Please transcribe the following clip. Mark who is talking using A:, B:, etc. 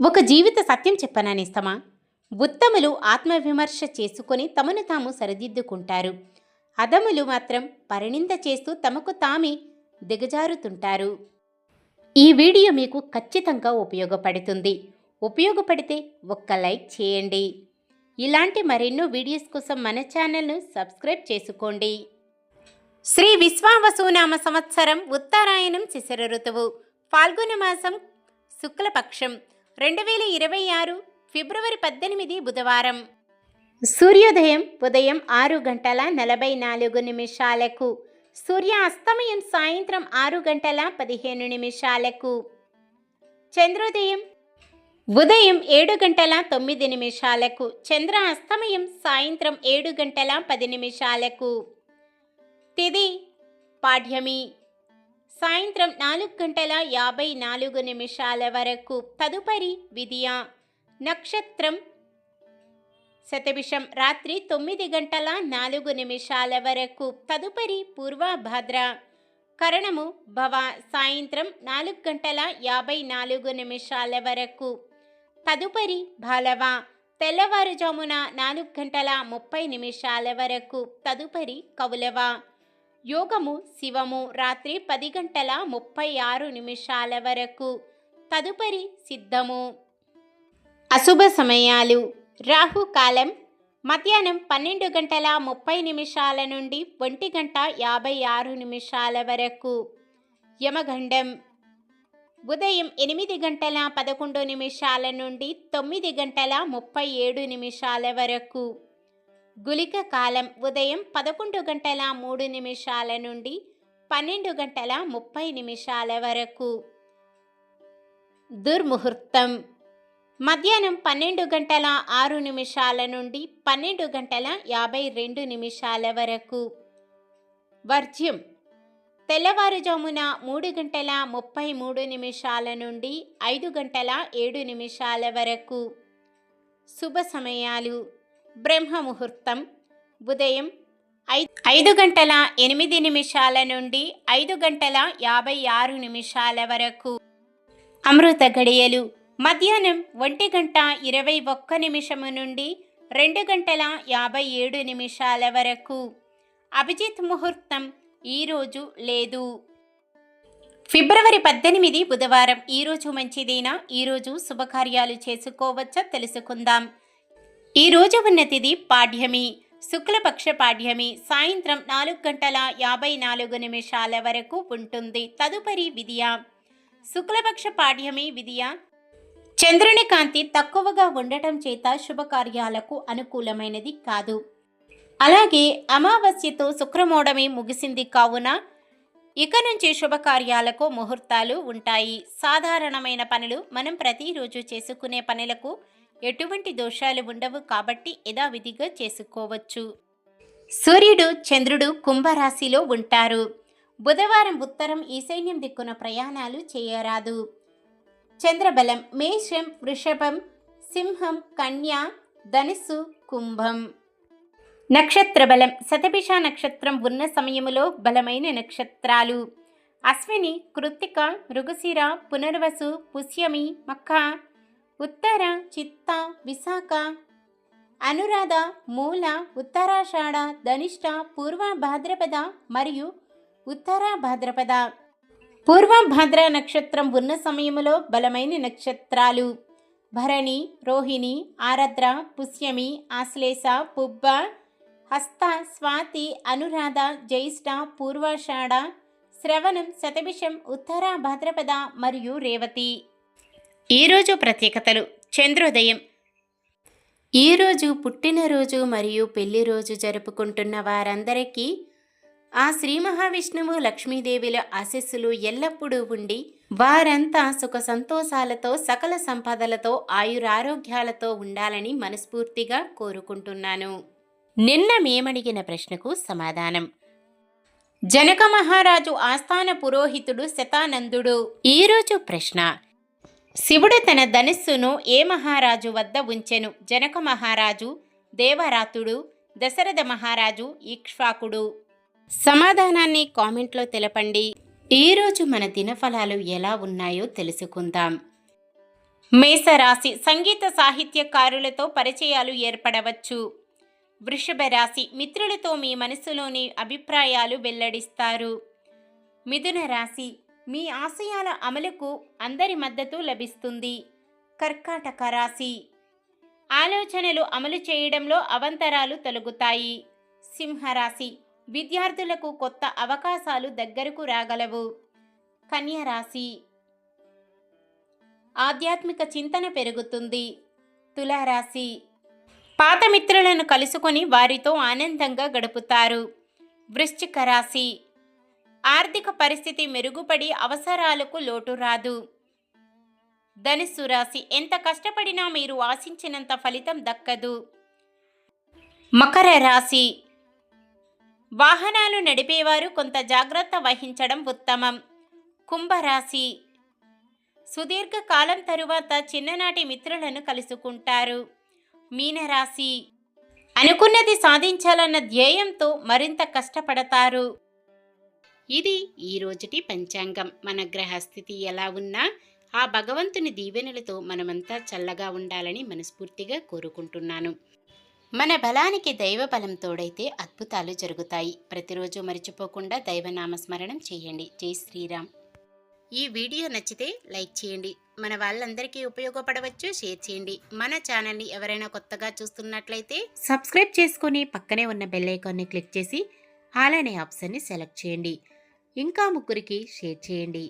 A: ఒక జీవిత సత్యం చెప్పననిస్తమా? ఉత్తములు ఆత్మవిమర్శ చేసుకొని తమను తాము సరిదిద్దుకుంటారు. అదములు మాత్రం పరిణింద చేస్తూ తమకు తామే దిగజారుతుంటారు. ఈ వీడియో మీకు ఖచ్చితంగా ఉపయోగపడుతుంది. ఉపయోగపడితే ఒక్క లైక్ చేయండి. ఇలాంటి మరెన్నో వీడియోస్ కోసం మన ఛానల్ను సబ్స్క్రైబ్ చేసుకోండి. శ్రీ విశ్వావసునామ సంవత్సరం ఉత్తరాయణం శిశిర ఋతువు ఫాల్గుణ మాసం శుక్లపక్షం. రెండు వేల ఇరవై ఆరు ఫిబ్రవరి పద్దెనిమిది బుధవారం. సూర్యోదయం ఉదయం ఆరు గంటల నలభై నాలుగు నిమిషాలకు సూర్య అస్తమయం సాయంత్రం ఆరు గంటల పదిహేను నిమిషాలకు. చంద్రోదయం ఉదయం ఏడు గంటల తొమ్మిది నిమిషాలకు చంద్ర అస్తమయం సాయంత్రం ఏడు గంటల పది నిమిషాలకు. తిది పాఠ్యమి సాయంత్రం నాలుగు గంటల యాభై నాలుగు నిమిషాల వరకు తదుపరి విధియ? నక్షత్రం శతభిషం రాత్రి తొమ్మిది గంటల నాలుగు నిమిషాల వరకు తదుపరి పూర్వభద్ర. కరణము భవ సాయంత్రం నాలుగు గంటల యాభై నాలుగు నిమిషాల వరకు తదుపరి బాలవ తెల్లవారుజామున నాలుగు గంటల ముప్పై నిమిషాల వరకు తదుపరి కౌలవ. యోగము శివము రాత్రి పది గంటల ముప్పై ఆరు నిమిషాల వరకు. తదుపరి సిద్ధము. అశుభ సమయాలు. రాహుకాలం మధ్యాహ్నం పన్నెండు గంటల ముప్పై నిమిషాల నుండి ఒంటి గంట యాభై ఆరు నిమిషాల వరకు. యమగండం ఉదయం ఎనిమిది గంటల పదకొండు నిమిషాల నుండి తొమ్మిది గంటల ముప్పై ఏడు నిమిషాల వరకు. గులిక కాలం ఉదయం పదకొండు గంటల మూడు నిమిషాల నుండి పన్నెండు గంటల ముప్పై నిమిషాల వరకు. దుర్ముహూర్తం. మధ్యాహ్నం పన్నెండు గంటల ఆరు నిమిషాల నుండి పన్నెండు గంటల యాభై రెండు నిమిషాల వరకు. వర్జ్యం. తెల్లవారుజామున మూడు గంటల ముప్పై మూడు నిమిషాల నుండి ఐదు గంటల ఏడు నిమిషాల వరకు. శుభ సమయాలు. బ్రహ్మ ముహూర్తం ఉదయం ఐ- ఐదు గంటల ఎనిమిది నిమిషాల నుండి ఐదు గంటల యాభై ఆరు నిమిషాల వరకు. అమృత గడియలు. మధ్యాహ్నం ఒంటి గంట ఇరవై ఒక్క నిమిషము నుండి రెండు గంటల యాభై ఏడు నిమిషాల వరకు. అభిజిత్ ముహూర్తం ఈరోజు లేదు. ఫిబ్రవరి పద్దెనిమిది బుధవారం. ఈరోజు మంచిదేనా? ఈరోజు శుభకార్యాలు చేసుకోవచ్చా? తెలుసుకుందాం. ఈరోజు ఉన్న తిది పాఠ్యమి శుక్లపక్ష పాఠ్యమి సాయంత్రం నాలుగు గంటల యాభై నాలుగు నిమిషాల వరకు ఉంటుంది. తదుపరి విధియ. శుక్లపక్ష పాఠ్యమి విధియ. చంద్రుని కాంతి తక్కువగా ఉండటం చేత శుభకార్యాలకు అనుకూలమైనది కాదు. అలాగే అమావాస్యతో శుక్రమోడమి ముగిసింది కావున ఇక నుంచి శుభకార్యాలకు ముహూర్తాలు ఉంటాయి. సాధారణమైన పనులు మనం ప్రతిరోజు చేసుకునే పనులకు ఎటువంటి దోషాలు ఉండవు కాబట్టి యథావిధిగా చేసుకోవచ్చు. సూర్యుడు చంద్రుడు కుంభరాశిలో ఉంటారు. బుధవారం ఉత్తరం ఈశాన్యం దిక్కున ప్రయాణాలు చేయరాదు. చంద్రబలం మేషం వృషభం సింహం కన్య ధనుస్సు కుంభం. నక్షత్ర బలం శతభిష నక్షత్రం ఉన్న సమయములో బలమైన నక్షత్రాలు. అశ్విని కృత్తిక మృగశిర పునర్వసు పుష్యమి మక్క ఉత్తర చిత్త విశాఖ. అనురాధ మూల ఉత్తరాషాఢ ధనిష్ట పూర్వ భాద్రపద మరియు ఉత్తర భాద్రపద. పూర్వ భాద్ర నక్షత్రం ఉన్న సమయంలో బలమైన నక్షత్రాలు. భరణి రోహిణి ఆరద్ర పుష్యమి ఆశ్లేష పుబ్బ హస్త స్వాతి అనురాధ జ్యేష్ఠ పూర్వాషాఢ శ్రవణం శతభిషం ఉత్తర భాద్రపద మరియు రేవతి. ఈరోజు ప్రత్యేకతలు. చంద్రోదయం. ఈరోజు పుట్టినరోజు మరియు పెళ్ళి రోజు జరుపుకుంటున్న వారందరికీ ఆ శ్రీ మహావిష్ణువు లక్ష్మీదేవిల ఆశస్సులు ఎల్లప్పుడూ ఉండి వారంతా సుఖ సంతోషాలతో సకల సంపదలతో ఆయురారోగ్యాలతో ఉండాలని మనస్ఫూర్తిగా కోరుకుంటున్నాను. నిన్న మేమడిగిన ప్రశ్నకు సమాధానం. జనక మహారాజు ఆస్థాన పురోహితుడు శతానందుడు. ఈరోజు ప్రశ్న శివుడు తన ధనుస్సును ఏ మహారాజు వద్ద ఉంచెను? జనక మహారాజు దేవరాతుడు దశరథ మహారాజు ఇక్ష్వాకుడు సమాధానాన్ని కామెంట్లో తెలపండి. ఈరోజు మన దినఫలాలు ఎలా ఉన్నాయో తెలుసుకుందాం. మేషరాశి సంగీత సాహిత్యకారులతో పరిచయాలు ఏర్పడవచ్చు. వృషభ రాశి మిత్రులతో మీ మనసులోని అభిప్రాయాలు వెల్లడిస్తారు. మిథున రాశి మీ ఆశయాల అమలుకు అందరి మద్దతు లభిస్తుంది. కర్కాటక రాశి. ఆలోచనలు అమలు చేయడంలో అవంతరాలు తొలగుతాయి. సింహరాశి. విద్యార్థులకు కొత్త అవకాశాలు దగ్గరకు రాగలవు. కన్యరాశి ఆధ్యాత్మిక చింతన పెరుగుతుంది. తులారాశి. పాత మిత్రులను కలుసుకొని వారితో ఆనందంగా గడుపుతారు. వృశ్చిక రాశి. ఆర్థిక పరిస్థితి మెరుగుపడి అవసరాలకు లోటు రాదు. ధనుస్సు రాశి ఎంత కష్టపడినా మీరు ఆశించినంత ఫలితం దక్కదు. మకర రాశి. వాహనాలు నడిపేవారు కొంత జాగ్రత్త వహించడం ఉత్తమం. కుంభరాశి సుదీర్ఘ కాలం తరువాత చిన్ననాటి మిత్రులను కలుసుకుంటారు. మీనరాశి. అనుకున్నది సాధించాలన్న ధ్యేయంతో మరింత కష్టపడతారు. ఇది ఈ రోజుటి పంచాంగం. మన గ్రహస్థితి ఎలా ఉన్నా ఆ భగవంతుని దీవెనలతో మనమంతా చల్లగా ఉండాలని మనస్ఫూర్తిగా కోరుకుంటున్నాను. మన బలానికి దైవ బలం తోడైతే అద్భుతాలు జరుగుతాయి. ప్రతిరోజు మర్చిపోకుండా దైవనామస్మరణం చేయండి. జై శ్రీరామ్. ఈ వీడియో నచ్చితే లైక్ చేయండి. మన వాళ్ళందరికీ ఉపయోగపడవచ్చు షేర్ చేయండి. మన ఛానల్ని ఎవరైనా కొత్తగా చూస్తున్నట్లయితే సబ్స్క్రైబ్ చేసుకొని పక్కనే ఉన్న బెల్ ఐకాన్ని క్లిక్ చేసి ఆల్ అనే ఆప్షన్ని సెలెక్ట్ చేయండి. ఇంకా ముగ్గురికి షేర్ చేయండి.